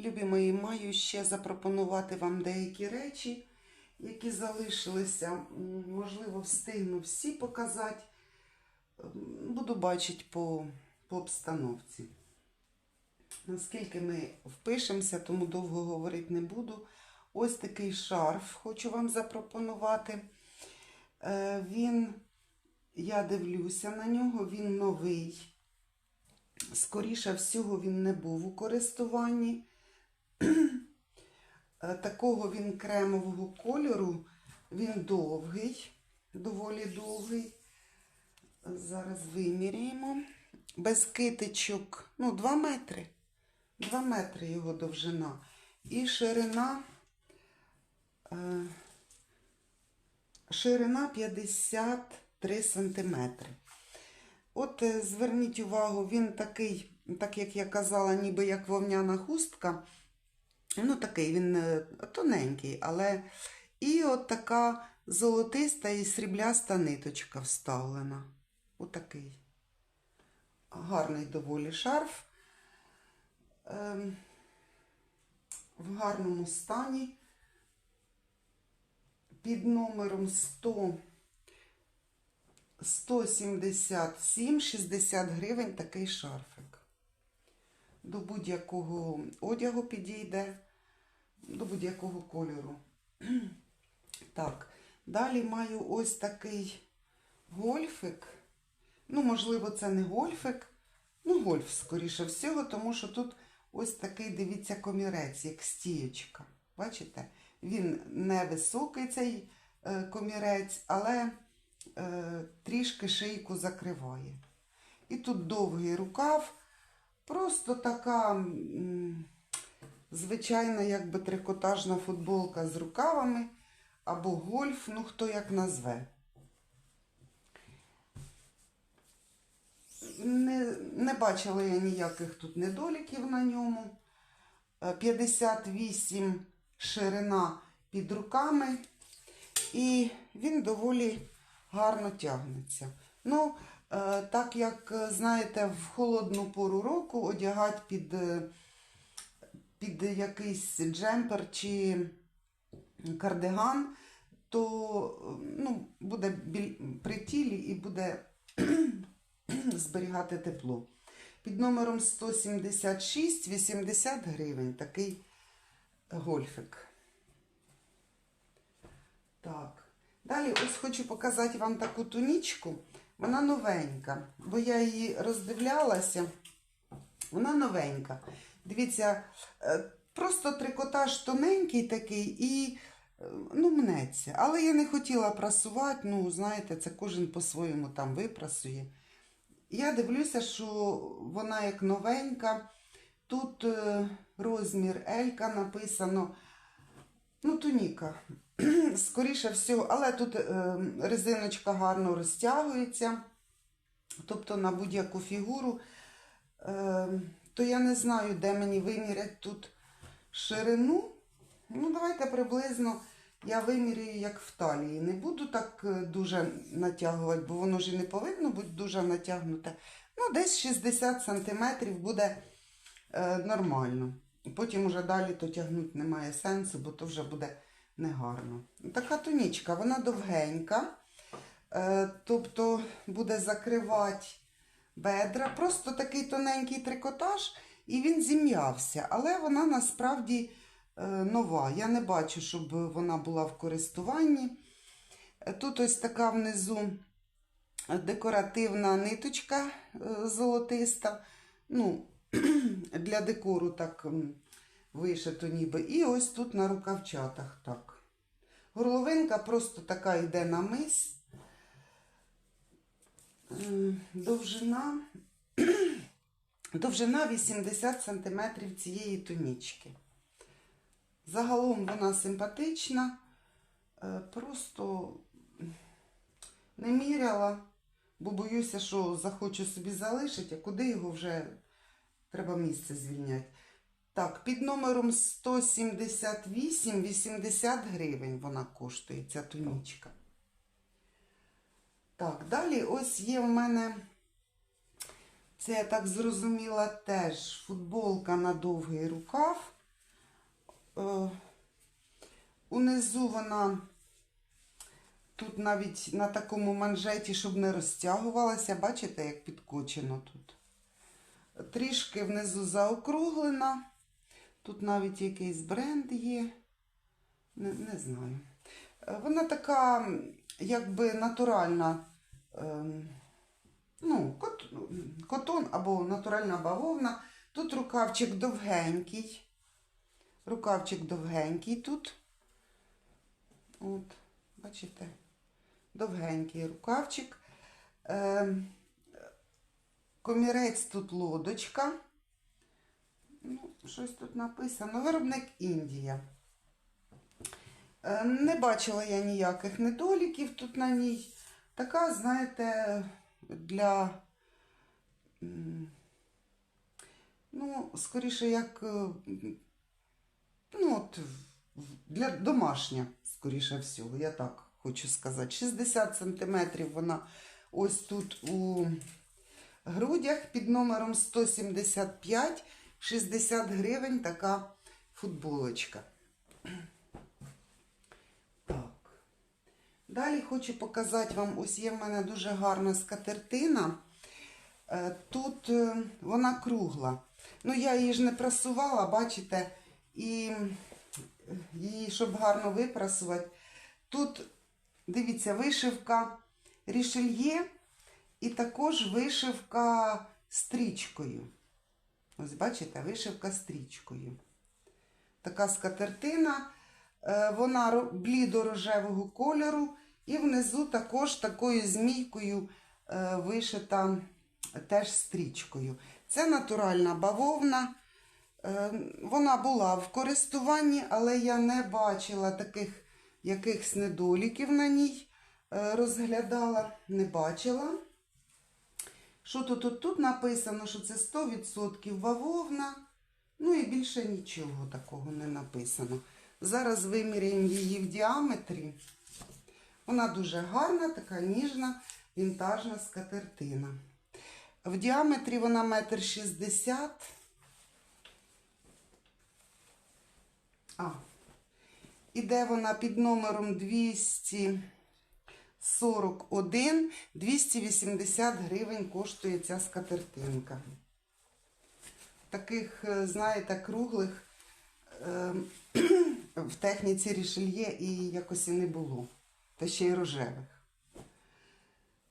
Любі мої, маю ще запропонувати вам деякі речі, які залишилися. Можливо, встигну всі показати. Буду бачити по, по обстановці. Наскільки ми впишемося, тому довго говорити не буду. Ось такий шарф хочу вам запропонувати. Е, Він, я дивлюся на нього, він новий. Скоріше всього, він не був у користуванні. Е, Такого він кремового кольору, він довгий, доволі довгий. Зараз виміряємо. Без китичок, ну, 2 метри. 2 метри його довжина. І ширина, е, ширина 53 сантиметри. От е, зверніть увагу, він такий, так як я казала, ніби як вовняна хустка. Ну, такий він е, тоненький, але і от така золотиста і срібляста ниточка вставлена. Отакий. Гарний доволі шарф. Ем, в гарному стані. Під номером 100 177 60 гривень такий шарфик. До будь-якого одягу підійде, до будь-якого кольору. Так, далі маю ось такий гольфик. Ну, можливо, це не гольфик. Ну, гольф, скоріше всього, тому що тут ось такий, дивіться, комірець, як стієчка. Бачите? Він невисокий цей е, комірець, але трішки шийку закриває. І тут довгий рукав, просто така звичайна, якби трикотажна футболка з рукавами або гольф, ну хто як назве. Не, не бачила я ніяких тут недоліків на ньому. Е, 58 ширина під руками, і він доволі гарно тягнеться. Ну, е, так як, е, знаєте, в холодну пору року одягати під, е, під якийсь джемпер чи кардиган, то ну, буде при тілі і буде зберігати тепло. Під номером 176 80 гривень такий гольфик. Так. Далі ось хочу показати вам таку тунічку. Вона новенька, бо я її роздивлялася. Вона новенька. Дивіться, е, просто трикотаж тоненький такий і е, ну, мнеться. Але я не хотіла прасувати, ну, знаєте, це кожен по-своєму там випрасує. Я дивлюся, що вона як новенька. Тут е, розмір Елька написано. Ну, туніка. Скоріше всього, але тут е, резиночка гарно розтягується. Тобто на будь-яку фігуру. Е, то я не знаю, де мені вимірять тут ширину. Ну, давайте приблизно я вимірюю, як в талії. Не буду так е, дуже натягувати, бо воно ж і не повинно бути дуже натягнуте. Ну, десь 60 см буде нормально. Потім уже далі то тягнути немає сенсу, бо то вже буде негарно. Така тунічка, вона довгенька, е, тобто буде закривати бедра. Просто такий тоненький трикотаж, і він зім'явся. Але вона насправді е, нова. Я не бачу, щоб вона була в користуванні. Е, Тут ось така внизу декоративна ниточка золотиста. Ну, для декору так м, вишито ніби. І ось тут на рукавчатах так. Горловинка просто така йде на мис. Довжина, довжина 80 см цієї тунічки. Загалом вона симпатична. Е, Просто не міряла, бо боюся, що захочу собі залишити, а куди його вже треба місце звільняти. Так, під номером 178 80 гривень вона коштує, ця тунічка. Так, далі ось є в мене Це я так зрозуміла теж футболка на довгий рукав. Е, унизу вона тут навіть на такому манжеті, щоб не розтягувалася. Бачите, як підкочено тут. Трішки внизу заокруглена. Тут навіть якийсь бренд є. Не, не знаю. Е, Вона така, якби натуральна. ем, ну, кот, котон або натуральна бавовна. Тут рукавчик довгенький. Рукавчик довгенький тут. От, бачите, довгенький рукавчик. Ем, комірець тут лодочка. Ну, щось тут написано. Виробник Індія. Е, Не бачила я ніяких недоліків тут на ній. Така, знаєте, для. Ну, скоріше, як. е, Ну, от, для домашня, скоріше всього, я так хочу сказати. 60 сантиметрів вона ось тут у грудях під номером 175, 60 гривень така футболочка. Так. Далі хочу показати вам, ось є в мене дуже гарна скатертина. Е, Тут е, вона кругла. Ну, я її ж не прасувала, бачите, і її, щоб гарно випрасувати. Тут, дивіться, вишивка рішельє і також вишивка стрічкою. Ось бачите, вишивка стрічкою. Така скатертина. Е, Вона блідо-рожевого кольору, і внизу також такою змійкою е, вишита теж стрічкою. Це натуральна бавовна. Е, Вона була в користуванні, але я не бачила таких якихось недоліків на ній. Розглядала, не бачила. Що тут, тут, тут написано, що це 100% бавовна. Ну і більше нічого такого не написано. Зараз виміряємо її в діаметрі. Вона дуже гарна, така ніжна, вінтажна скатертина. В діаметрі вона метр шістдесят. А, іде вона під номером 241, 280 гривень коштує ця скатертинка. Таких, е, знаєте, круглих е, в техніці рішельє і якось і не було. Та ще й рожевих.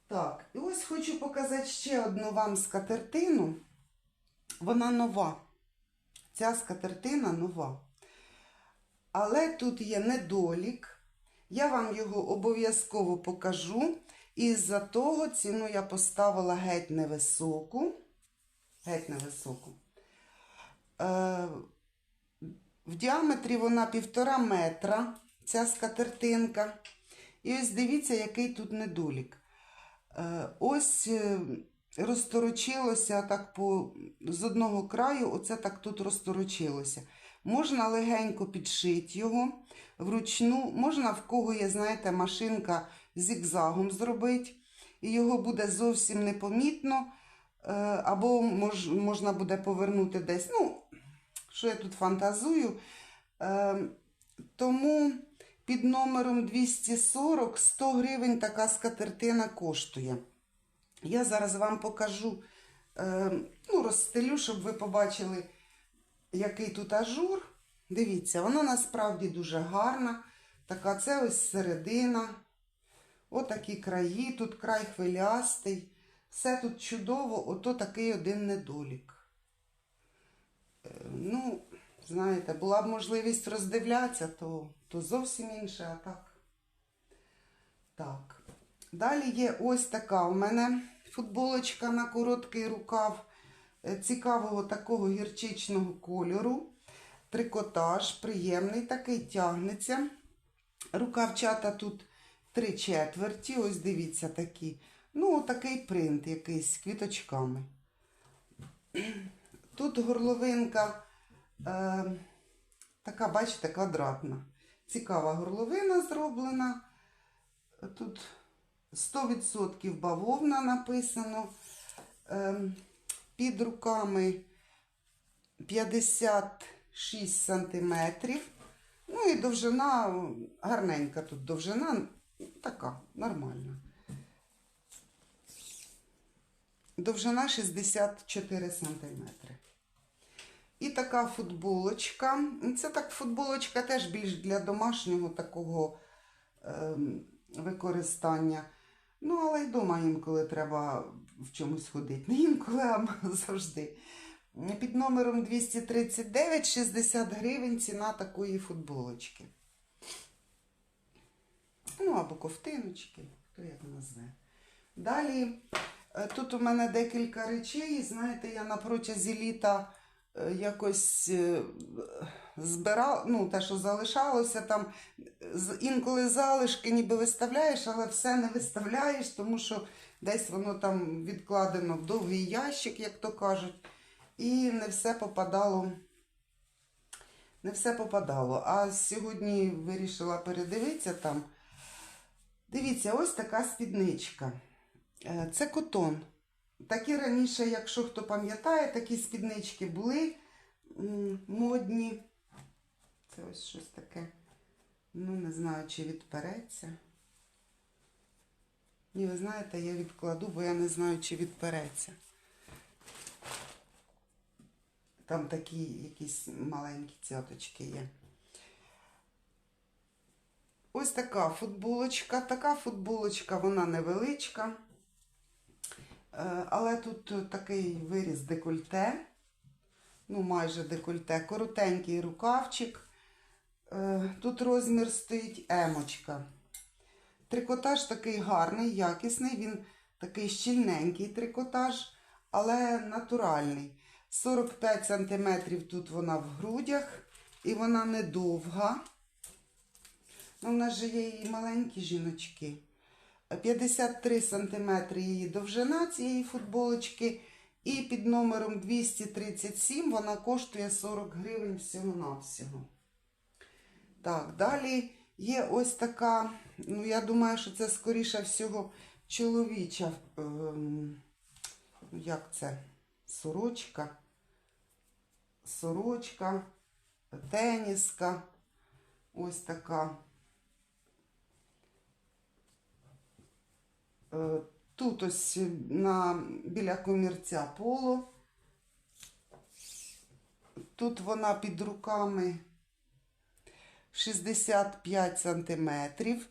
Так, і ось хочу показати ще одну вам скатертину. Вона нова. Ця скатертина нова. Але тут є недолік. Я вам його обов'язково покажу. І за того ціну я поставила геть невисоку. Геть невисоку. Е, в діаметрі вона півтора метра, ця скатертинка. І ось дивіться, який тут недолік. Е, ось е, розторочилося так по, з одного краю, оце так тут розторочилося. Можна легенько підшити його вручну, можна в кого є, знаєте, машинка зігзагом зробити, і його буде зовсім непомітно, е, або мож, можна буде повернути десь. Ну, що я тут фантазую. Е, тому під номером 240 100 гривень така скатертина коштує. Я зараз вам покажу, е, ну, розстелю, щоб ви побачили, який тут ажур. Дивіться, вона насправді дуже гарна. Така це ось середина. Отакі краї, тут край хвилястий. Все тут чудово, ото такий один недолік. Е, Ну, знаєте, була б можливість роздивлятися, то, то зовсім інше, а так. Так. Далі є ось така у мене футболочка на короткий рукав цікавого такого гірчичного кольору. Трикотаж, приємний, такий тягнеться. Рукавчата тут три четверті, ось дивіться такі. Ну, такий принт якийсь з квіточками. Тут горловинка е, така, бачите, квадратна. Цікава горловина зроблена. Тут 100% бавовна написано. Е, під руками 56 сантиметрів. Ну і довжина гарненька тут довжина, така, нормальна. Довжина 64 сантиметри. І така футболочка. Це так футболочка теж більш для домашнього такого ем, використання. Ну, але й вдома інколи треба в чомусь ходити. Не інколи, а завжди. Під номером 239 60 гривень ціна такої футболочки. Ну, або ковтиночки, хто як назве. Далі, е, тут у мене декілька речей. Знаєте, я на протязі літа якось е, збирала, ну, те, що залишалося там, інколи залишки ніби виставляєш, але все не виставляєш, тому що десь воно там відкладено в довгий ящик, як то кажуть, і не все попадало. Не все попадало. А сьогодні вирішила передивитися там. Дивіться, ось така спідничка. Е, Це котон. Такі раніше, якщо хто пам'ятає, такі спіднички були модні. Це ось щось таке. Ну, не знаю, чи відпереться. Ні, ви знаєте, я відкладу, бо я не знаю, чи відпереться. Там такі якісь маленькі цяточки є. Ось така футболочка. Така футболочка, вона невеличка. Е, Але тут е, такий виріз декольте. Ну, майже декольте. Коротенький рукавчик. Е, Тут розмір стоїть емочка. Трикотаж такий гарний, якісний. Він такий щільненький трикотаж, але натуральний. 45 см тут вона в грудях, і вона не довга. Ну, в нас же є і маленькі жіночки. 53 см її довжина цієї футболочки. І під номером 237 вона коштує 40 гривень всього-навсього. Так, далі є ось така, ну я думаю, що це скоріше всього чоловіча. ну, як це? Сорочка. Сорочка, теніска. Ось така. Тут ось на, біля комірця поло. Тут вона під руками 65 сантиметрів.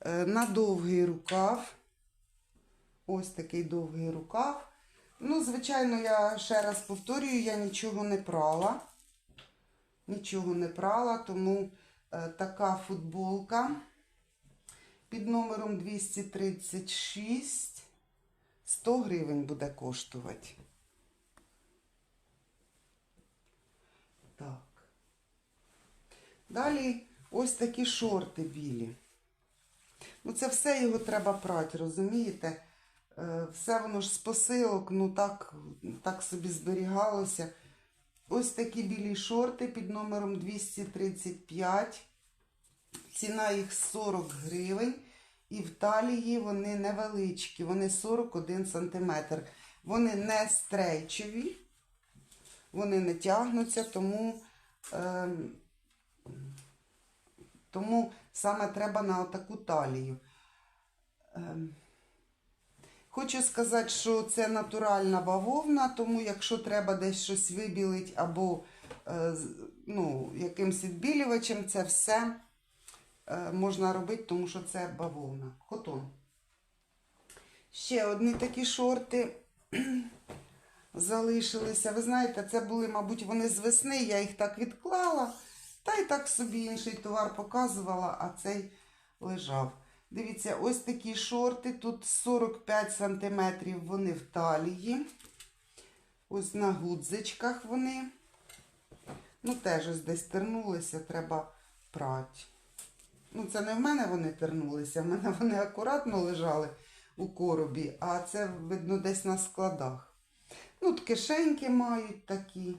Е, На довгий рукав. Ось такий довгий рукав. Ну, звичайно, я ще раз повторюю, я нічого не прала. Нічого не прала, тому е, така футболка під номером 236 100 гривень буде коштувати. Так. Далі ось такі шорти білі. Ну, це все його треба прати, розумієте? Е, Все воно ж з посилок, ну так, так собі зберігалося. Ось такі білі шорти під номером 235. Ціна їх 40 гривень. І в талії вони невеличкі, вони 41 см. Вони не стрейчові, вони не тягнуться, тому, ем, тому саме треба на отаку талію. Ем, Хочу сказати, що це натуральна бавовна, тому якщо треба десь щось вибілити або е, ну, якимсь відбілювачем, це все е, можна робити, тому що це бавовна. Котон. Ще одні такі шорти залишилися. Ви знаєте, це були, мабуть, вони з весни, я їх так відклала, та й так собі інший товар показувала, а цей лежав. Дивіться, ось такі шорти. Тут 45 см вони в талії. Ось на гудзичках вони. Ну, теж ось десь тернулися, треба прати. Ну, це не в мене вони тернулися, в мене вони акуратно лежали у коробі, а це видно десь на складах. Ну, кишеньки мають такі.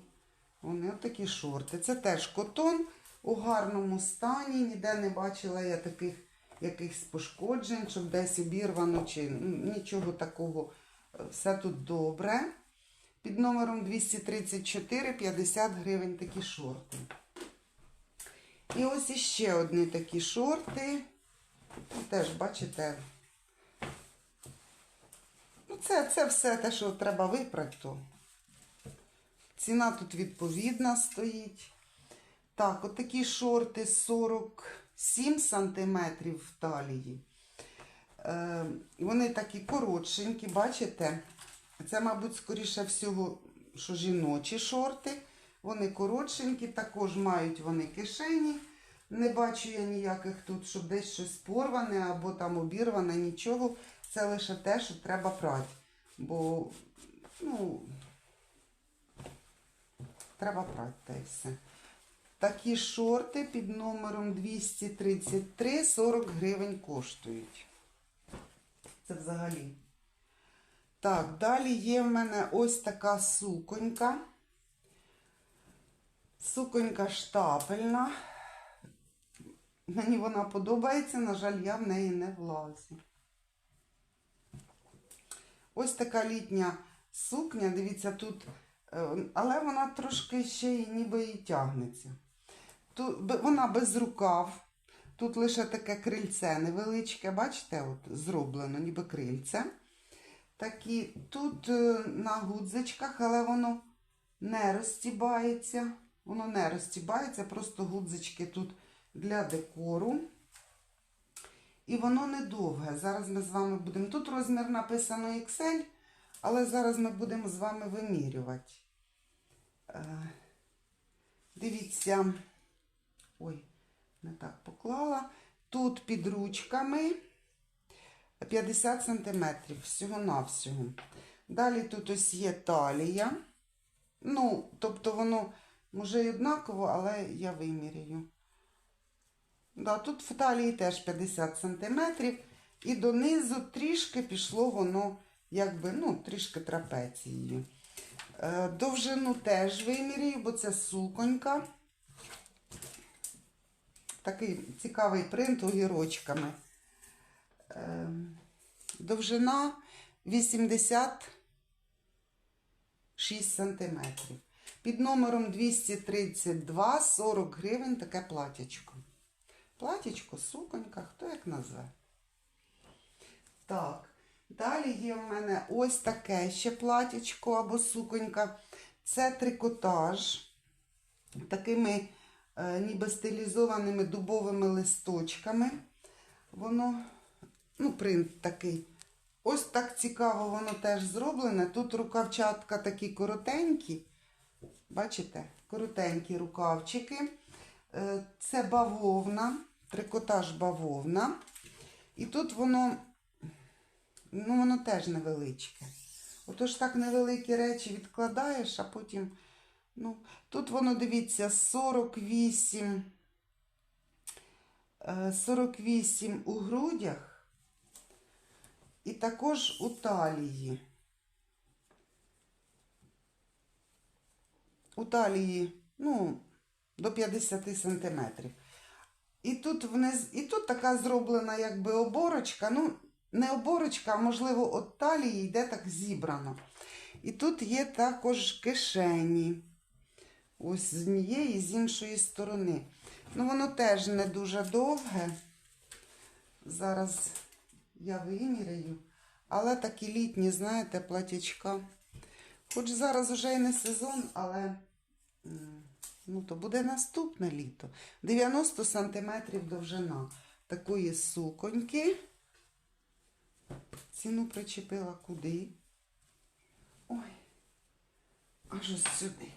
Вони отакі шорти. Це теж котон у гарному стані. Ніде не бачила я таких якихось пошкоджень, щоб десь обірвано чи ну, нічого такого. Все тут добре. Під номером 234 50 гривень такі шорти. І ось іще одні такі шорти. Теж, бачите, ну це, це все те, що треба випрати. Ціна тут відповідна стоїть. Так, от такі шорти 47 сантиметрів в талії. Е, вони такі коротшенькі, бачите? Це, мабуть, скоріше всього, що жіночі шорти. Вони коротшенькі, також мають вони кишені. Не бачу я ніяких тут, щоб десь щось порване або там обірване, нічого. Це лише те, що треба прати. Бо, ну, треба прати та й все. Такі шорти під номером 233 40 гривень коштують. Це взагалі. Так, далі є в мене ось така суконька. Суконька штапельна. Мені вона подобається, на жаль, я в неї не влазю. Ось така літня сукня, дивіться, тут, е, але вона трошки ще й ніби і тягнеться. Тут, вона без рукав. Тут лише таке крильце невеличке, бачите, от зроблено, ніби крильце. Такі, тут е, на гудзичках, але воно не розстібається. Воно не розстібається, просто гудзички тут для декору. І воно недовге. Зараз ми з вами будемо. Тут розмір написано XL, але зараз ми будемо з вами вимірювати. Е, Дивіться. Ой, не так поклала. Тут під ручками 50 см всього-навсього. Далі тут ось є талія. Ну, тобто воно може і однаково, але я виміряю. Да, тут в талії теж 50 см. І донизу трішки пішло воно, якби, ну, трішки трапецією. Е, довжину теж виміряю, бо це суконька. Такий цікавий принт огірочками. Е, довжина 86 сантиметрів. Під номером 232 40 гривень таке платячко. Платячко, суконька, хто як назве. Так, далі є в мене ось таке ще платячко або суконька. Це трикотаж. Такими е, ніби стилізованими дубовими листочками. Воно, ну, принт такий. Ось так цікаво воно теж зроблене. Тут рукавчатка такі коротенькі. Бачите? Коротенькі рукавчики. Е, Це бавовна, трикотаж бавовна. І тут воно, ну, воно теж невеличке. Отож так невеликі речі відкладаєш, а потім. Ну, тут воно, дивіться, 48, е, 48 у грудях і також у талії. У талії, ну, до 50 сантиметрів. І тут вниз, і тут така зроблена якби оборочка. Ну, не оборочка, а можливо, от талії йде так зібрано. І тут є також кишені. Ось з однієї з іншої сторони. Ну, воно теж не дуже довге. Зараз я виміряю. Але такі літні, знаєте, платячка. Хоч зараз вже і не сезон, але ну, то буде наступне літо. 90 сантиметрів довжина такої суконьки. Ціну причепила куди? Ой, аж ось сюди.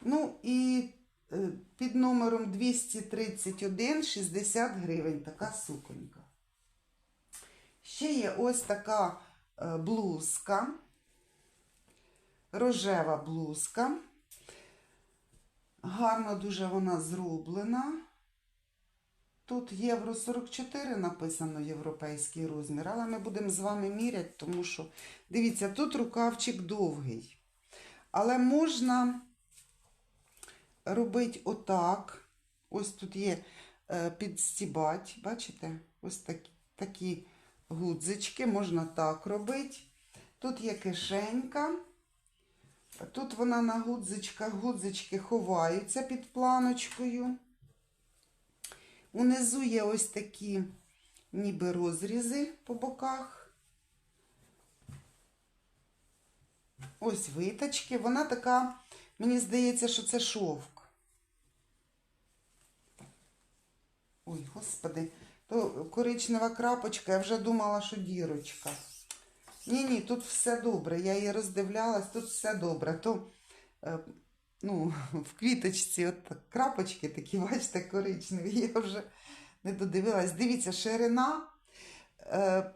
Ну і е, під номером 231 60 гривень така суконька. Ще є ось така е, блузка, рожева блузка. Гарно дуже вона зроблена. Тут євро 44 написано європейський розмір, але ми будемо з вами міряти, тому що, дивіться, тут рукавчик довгий. Але можна робити отак. Ось тут є е, підстібать, бачите? Ось такі, такі гудзички, можна так робити. Тут є кишенька. Тут вона на гудзичках, гудзички ховаються під планочкою. Унизу є ось такі ніби розрізи по боках. Ось виточки. Вона така, мені здається, що це шовк. Ой, господи, то коричнева крапочка, я вже думала, що дірочка. Ні, ні, тут все добре. Я її роздивлялась, тут все добре. То е, ну, в квіточці от крапочки такі, бачите, коричневі. Я вже не додивилась. Дивіться, ширина е,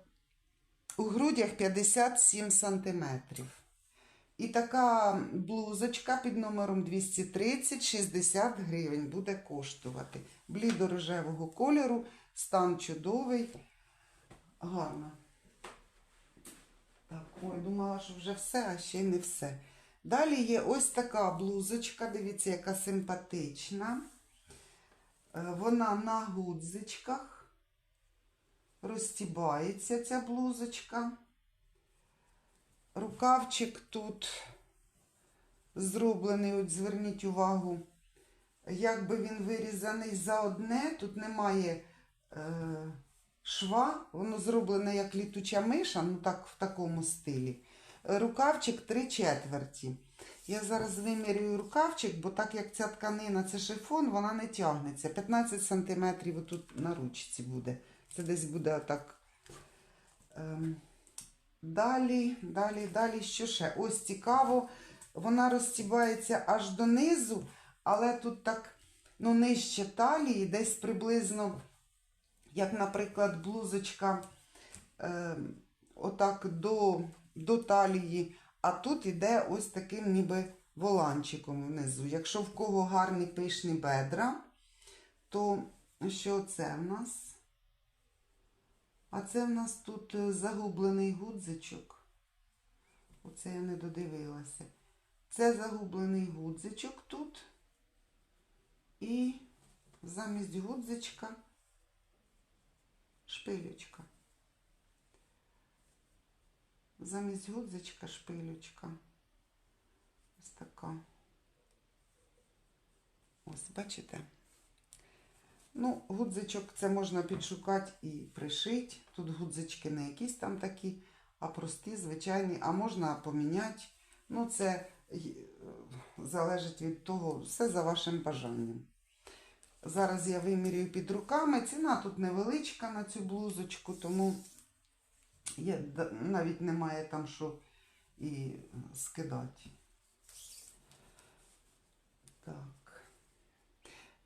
у грудях 57 сантиметрів. І така блузочка під номером 230 60 гривень буде коштувати. Блідо-рожевого кольору, стан чудовий. Гарно. Думала, що вже все, а ще не все. Далі є ось така блузочка, дивіться, яка симпатична. Е, Вона на гудзичках. Розтібається ця блузочка. Рукавчик тут зроблений, от зверніть увагу, якби він вирізаний за одне, тут немає е, шва, воно зроблене як літуча миша, ну так в такому стилі. Рукавчик три четверті. Я зараз вимірюю рукавчик, бо так як ця тканина, це шифон, вона не тягнеться. 15 см тут на ручці буде. Це десь буде так. Ем, Далі, далі, далі, що ще? Ось цікаво, вона розтібається аж донизу, але тут так, ну, нижче талії, десь приблизно, як, наприклад, блузочка е, отак до, до талії, а тут іде ось таким ніби воланчиком внизу. Якщо в кого гарні пишні бедра, то що це в нас? А це в нас тут е, загублений гудзичок. Оце я не додивилася. Це загублений гудзичок тут. І замість гудзичка шпилючка. Замість гудзичка шпилючка. Ось така. Ось, бачите? Ну, гудзичок це можна підшукати і пришити. Тут гудзички не якісь там такі, а прості, звичайні, а можна поміняти. Ну, це залежить від того, все за вашим бажанням. Зараз я вимірюю під руками. Ціна тут невеличка на цю блузочку, тому д- навіть немає там що і скидати. Так.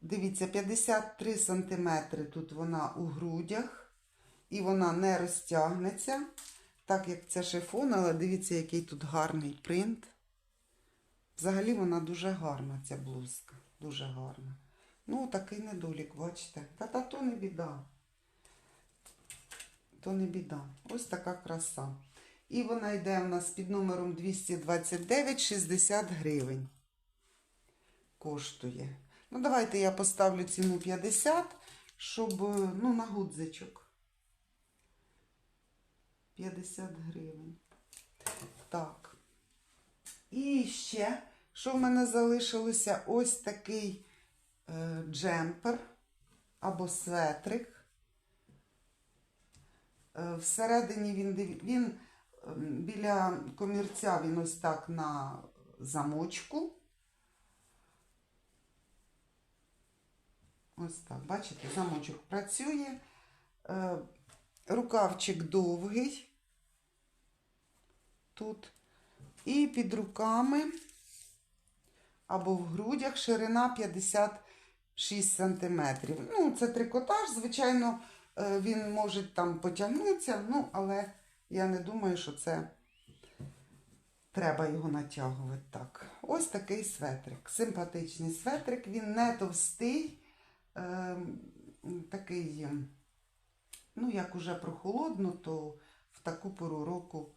Дивіться, 53 см тут вона у грудях, і вона не розтягнеться, так як це шифон, але дивіться, який тут гарний принт. Взагалі вона дуже гарна, ця блузка. Дуже гарна. Ну, такий недолік, бачите. Та та то не біда. То не біда. Ось така краса. І вона йде у нас під номером 229 60 гривень. Коштує. Ну, давайте я поставлю ціну 50, щоб, ну, на гудзичок. 50 гривень. Так. І ще, що в мене залишилося? Ось такий джемпер або светрик. Е, всередині він, він ем, біля комірця він ось так на замочку. Ось так, бачите, замочок працює. Е, рукавчик довгий тут. І під руками або в грудях ширина 56 см. Ну, це трикотаж, звичайно, е, він може там потягнутися, ну, але я не думаю, що це треба його натягувати так. Ось такий светрик. Симпатичний светрик, він не товстий е, такий, ну, як уже прохолодно, то в таку пору року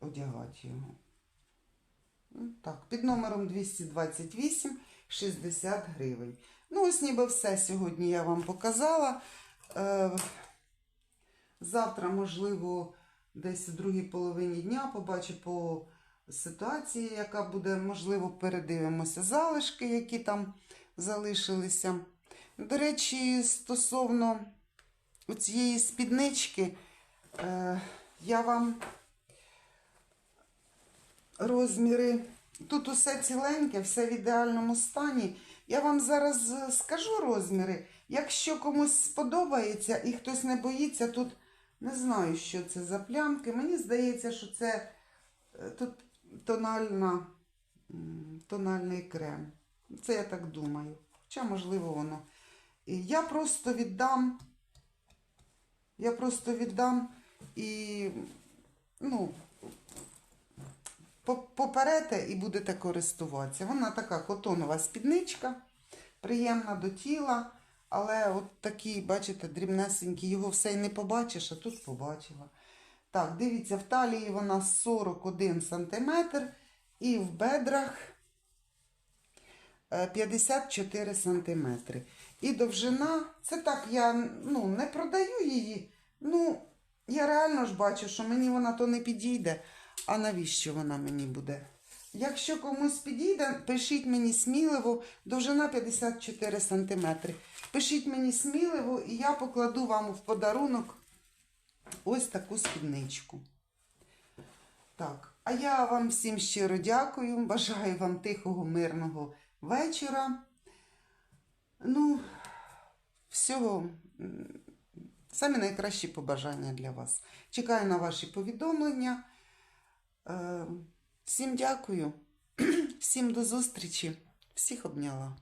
одягати його. Ну, Так, під номером 228 60 гривень. Ну, ось ніби все сьогодні я вам показала. Е, завтра, можливо, десь у другій половині дня, побачу по ситуації, яка буде, можливо, передивимося залишки, які там залишилися. До речі, стосовно цієї спіднички, е, я вам розміри. Тут усе ціленьке, все в ідеальному стані. Я вам зараз е, скажу розміри. Якщо комусь сподобається і хтось не боїться, тут не знаю, що це за плямки. Мені здається, що це е, тут тональна, тональний крем. Це я так думаю. Хоча, можливо, воно. Я просто віддам. Я просто віддам і, ну, поперете і будете користуватися. Вона така котонова спідничка, приємна до тіла, але от такі, бачите, дрібнесенькі, його все й не побачиш, а тут побачила. Так, дивіться, в талії вона 41 см і в бедрах е, 54 см. І довжина, це так, я ну, не продаю її. Ну, я реально ж бачу, що мені вона то не підійде. А навіщо вона мені буде? Якщо комусь підійде, пишіть мені сміливо, довжина 54 см. Пишіть мені сміливо, і я покладу вам в подарунок ось таку спідничку. Так, а я вам всім щиро дякую. Бажаю вам тихого, мирного вечора. Ну, всього м, самі найкращі побажання для вас. Чекаю на ваші повідомлення. Е, Всім дякую, всім до зустрічі, всіх обняла.